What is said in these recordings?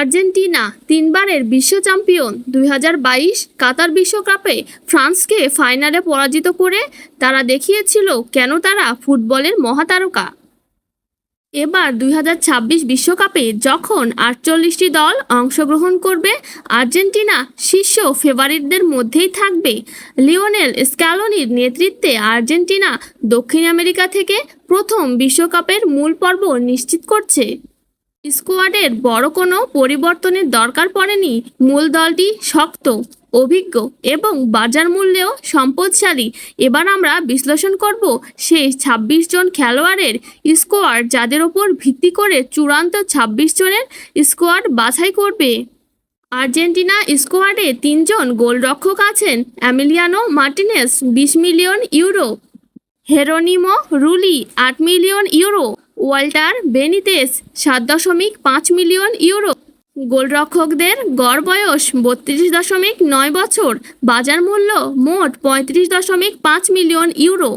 Argentina তিনবারের বিশ্ব champion. দুই হাজার বাইশ কাতার বিশ্বকাপে ফ্রান্সকে ফাইনালে পরাজিত করে তারা দেখিয়েছিল কেন তারা ফুটবলের মহাতারকা। এবার দুই বিশ্বকাপে যখন আটচল্লিশটি দল অংশগ্রহণ করবে, আর্জেন্টিনা শীর্ষ ফেভারিটদের মধ্যেই থাকবে। লিওনেল স্ক্যালোনির নেতৃত্বে আর্জেন্টিনা দক্ষিণ আমেরিকা থেকে প্রথম বিশ্বকাপের মূল পর্ব নিশ্চিত করছে। স্কোয়াডের বড় কোনো পরিবর্তনের দরকার পড়েনি। মূল দলটি শক্ত, অভিজ্ঞ এবং বাজার মূল্যেও সম্পদশালী। এবার আমরা বিশ্লেষণ করব সেই ছাব্বিশ জন খেলোয়াড়ের স্কোয়াড যাদের ওপর ভিত্তি করে চূড়ান্ত ছাব্বিশ জনের স্কোয়াড বাছাই করবে। আর্জেন্টিনা স্কোয়াডে তিনজন গোলরক্ষক আছেন, অ্যামিলিয়ানো মার্টিনেস বিশ মিলিয়ন ইউরো, হেরোনিমো রুলি আট মিলিয়ন ইউরো ওয়াল্টার বেনিতেস সাত দশমিক পাঁচ মিলিয়ন ইউরো। গোলরক্ষকদের গড় বয়স বত্রিশ দশমিক নয় বছর, বাজার মূল্য মোট পঁয়ত্রিশ দশমিক পাঁচ মিলিয়ন ইউরো।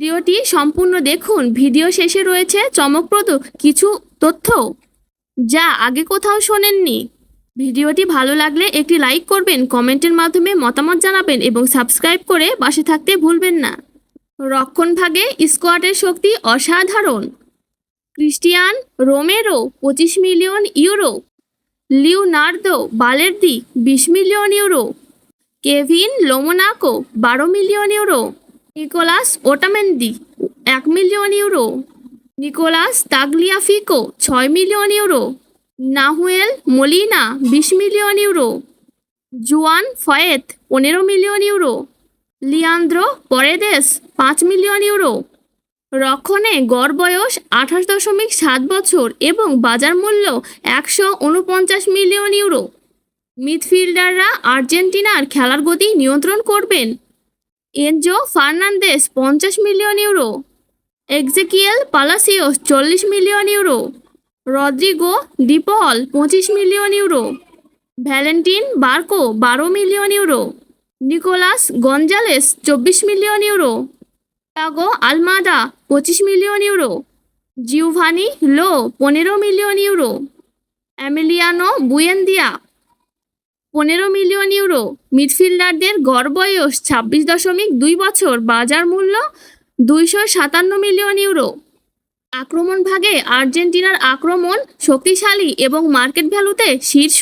ভিডিওটি সম্পূর্ণ দেখুন, ভিডিও শেষে রয়েছে চমকপ্রদ কিছু তথ্য যা আগে কোথাও শোনেননি। ভিডিওটি ভালো লাগলে একটি লাইক করবেন, কমেন্টের মাধ্যমে মতামত জানাবেন এবং সাবস্ক্রাইব করে পাশে থাকতে ভুলবেন না। রক্ষণভাগে স্কোয়াডের শক্তি অসাধারণ। ক্রিস্টিয়ান রোমেরো পঁচিশ মিলিয়ন ইউরো। লিওনার্দো বালের্দি বিশ মিলিয়ন ইউরো। কেভিন লোমোনাকো বারো মিলিয়ন ইউরো। নিকোলাস ওটামেন্দি এক মিলিয়ন ইউরো। নিকোলাস তাগলিয়াফিকো ছয় মিলিয়ন ইউরো। নাহুয়েল মলিনা বিশ মিলিয়ন ইউরো। জুয়ান ফয়েত পনেরো মিলিয়ন ইউরো। লিয়ান্দ্রো পরেদেস পাঁচ মিলিয়ন ইউরো। রক্ষণে গড় বয়স আঠাশ দশমিক সাত বছর এবং বাজার মূল্য একশো উনপঞ্চাশ মিলিয়ন ইউরো। মিডফিল্ডাররা আর্জেন্টিনার খেলার গতি নিয়ন্ত্রণ করবেন। এনজো ফার্নান্দেস পঞ্চাশ মিলিয়ন ইউরো। এক্সেকিয়েল পালাসিওস চল্লিশ million euro. Rodrigo De Paul পঁচিশ মিলিয়ন ইউরো। ভ্যালেন্টিন বার্কো বারো মিলিয়ন ইউরো। নিকোলাস গঞ্জালেস চব্বিশ মিলিয়ন ইউরো। টাগো আলমাদা পঁচিশ মিলিয়ন ইউরো। জিউভানি লো, পনেরো মিলিয়ন ইউরো। অ্যামেলিয়ানো বুয়েন্দিয়া, পনেরো million euro. মিডফিল্ডারদের গড় বয়স ছাব্বিশ দশমিক দুই বছর। বাজার মূল্য দুইশো সাতান্ন মিলিয়ন ইউরো। আক্রমণ ভাগে আর্জেন্টিনার আক্রমণ শক্তিশালী এবং মার্কেট ভ্যালুতে শীর্ষ।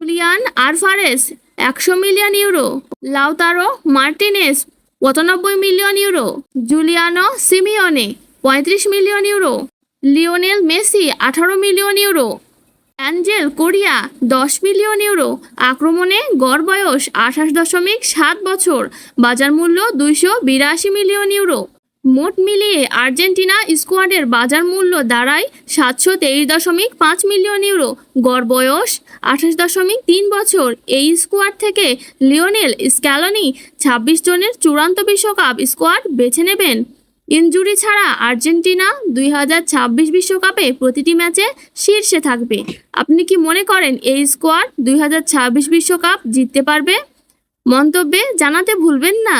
জুলিয়ান আরফারেস একশো মিলিয়ন ইউরো। লাউতারো মার্টিনেস পঁচানব্বই মিলিয়ন ইউরো, জুলিয়ানো সিমিওনে পঁয়ত্রিশ মিলিয়ন ইউরো, লিওনেল মেসি আঠারো মিলিয়ন ইউরো, অ্যাঞ্জেল কোরিয়া দশ মিলিয়ন ইউরো, আক্রমণে গড় বয়স আঠাশ দশমিক সাত বছর, বাজার মূল্য দুইশো বিরাশি মিলিয়ন ইউরো। মোট মিলিয়ে আর্জেন্টিনা স্কোয়াডের বাজার মূল্য দাঁড়ায় সাতশো তেইশ দশমিক পাঁচ মিলিয়ন ইউরো। গড় বয়স আঠাশ দশমিক তিন বছর। এই স্কোয়াড থেকে লিওনেল স্ক্যালনি ছাব্বিশ জনের চূড়ান্ত বিশ্বকাপ স্কোয়াড বেছে নেবেন। ইনজুরি ছাড়া আর্জেন্টিনা দুই হাজার ছাব্বিশ বিশ্বকাপে প্রতিটি ম্যাচে শীর্ষে থাকবে। আপনি কি মনে করেন এই স্কোয়াড দুই হাজার ছাব্বিশ বিশ্বকাপ জিততে পারবে? মন্তব্যে জানাতে ভুলবেন না।